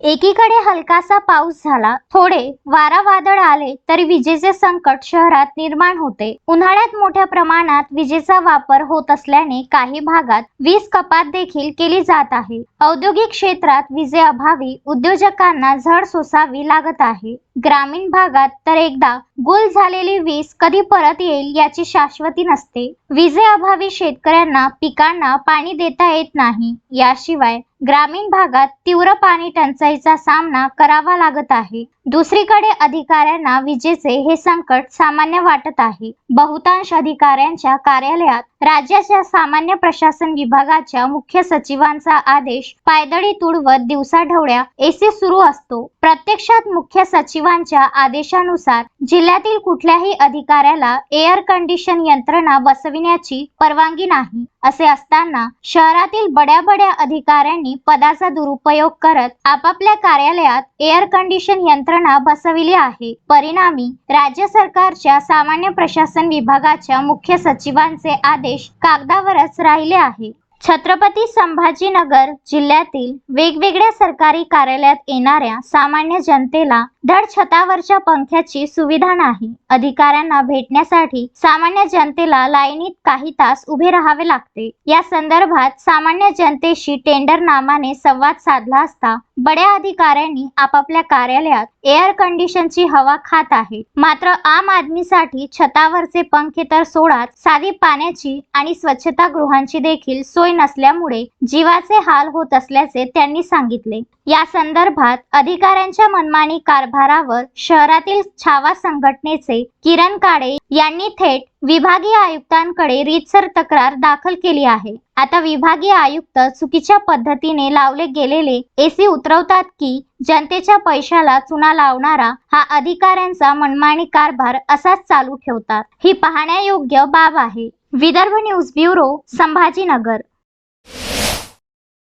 एकीकडे हलकासा पाऊस झाला थोडे वारा वादळ आले तरी विजेचे संकट शहरात निर्माण होते. उन्हाळ्यात मोठ्या प्रमाणात विजेचा वापर होत असल्याने काही भागात वीज कपात देखील केली जात आहे. औद्योगिक क्षेत्रात विजेअभावी उद्योजकांना झड सोसावी लागत आहे. ग्रामीण भागात तर एकदा गुल झालेली वीज कधी परत येईल याची शाश्वती नसते. विजेअभावी शेतकऱ्यांना पिकांना पाणी देता येत नाही. याशिवाय ग्रामीण भागात तीव्र पाणी टंचाईचा सामना करावा लागत आहे. दुसरीकडे अधिकाऱ्यांना विजेचे हे संकट सामान्य वाटत आहे. बहुतांश अधिकाऱ्यांच्या कार्यालयात राज्याच्या सामान्य प्रशासन विभागाच्या मुख्य सचिवांचा आदेश पायदळी तुडवत दिवसाढवळ्या एसी सुरू असतो. प्रत्यक्षात मुख्य सचिवांच्या आदेशानुसार जिल्ह्यातील कुठल्याही अधिकाऱ्याला एअर कंडिशन यंत्रणा बसविण्याची परवानगी नाही. असे असताना शहरातील बड्या बड्या अधिकाऱ्यांनी पदाचा दुरुपयोग करत आपापल्या कार्यालयात एअर कंडिशन यंत्रणा बसविली आहे. परिणामी राज्य सरकारच्या सामान्य प्रशासन विभागाच्या मुख्य सचिवांचे आदेश कागदावरच राहिले आहे. छत्रपती संभाजीनगर जिल्ह्यातील वेगवेगळ्या सरकारी कार्यालयात येणाऱ्या सामान्य जनतेला धड छतावरच्या पंख्याची सुविधा नाही. अधिकाऱ्यांना भेटण्यासाठी सामान्य जनतेला लाईनीत काही तास उभे राहावे लागते. या संदर्भात सामान्य जनतेशी टेंडर नामाने संवाद साधला असता बड्या अधिकाऱ्यांनी आपापल्या कार्यालयात एअर कंडिशनची हवा खात आहे मात्र आम आदमीसाठी छतावरचे पंखे तर सोडाच साधी पाण्याची आणि स्वच्छता गृहांची देखील सोय नसल्यामुळे जीवाचे हाल होत असल्याचे त्यांनी सांगितले. या संदर्भात अधिकाऱ्यांच्या मनमानी कारभारावर शहरातील छावा संघटनेचे किरण काळे यांनी थेट विभागीय आयुक्तांकडे रीतसर तक्रार दाखल केली आहे. आता विभागीय आयुक्त चुकीच्या पद्धतीने लावले गेलेले एसी उतरवतात की जनतेच्या पैशाला चुना लावणारा हा अधिकाऱ्यांचा मनमानी कारभार असाच चालू ठेवतात. ही पाहण्यायोग्य बाब आहे. Vidarbha news bureau Sambhajinagar.